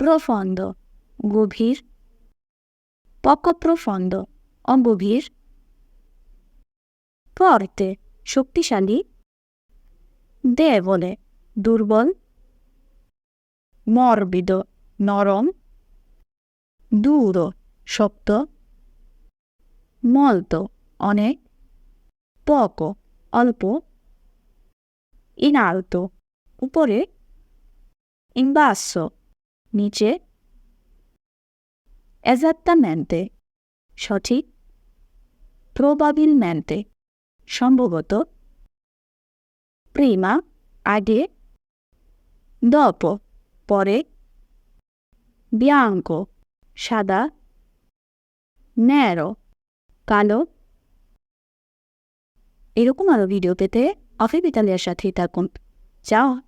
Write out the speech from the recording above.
profondo গভীর poco profondo অগভীর forte শক্তিশালী debole দুর্বল morbido নরম duro শক্ত molto অনেক poco অল্প alto উপরে basso নিচে। Esattamente. সঠিক। Probabilmente. সম্ভবত। Prima, আগে। দপ পরে। Bianco, সাদা। ন্যারো কালো। এরকম আরও ভিডিও পেতে অফিস ইতালিয়ার সাথেই থাকুন। চাও।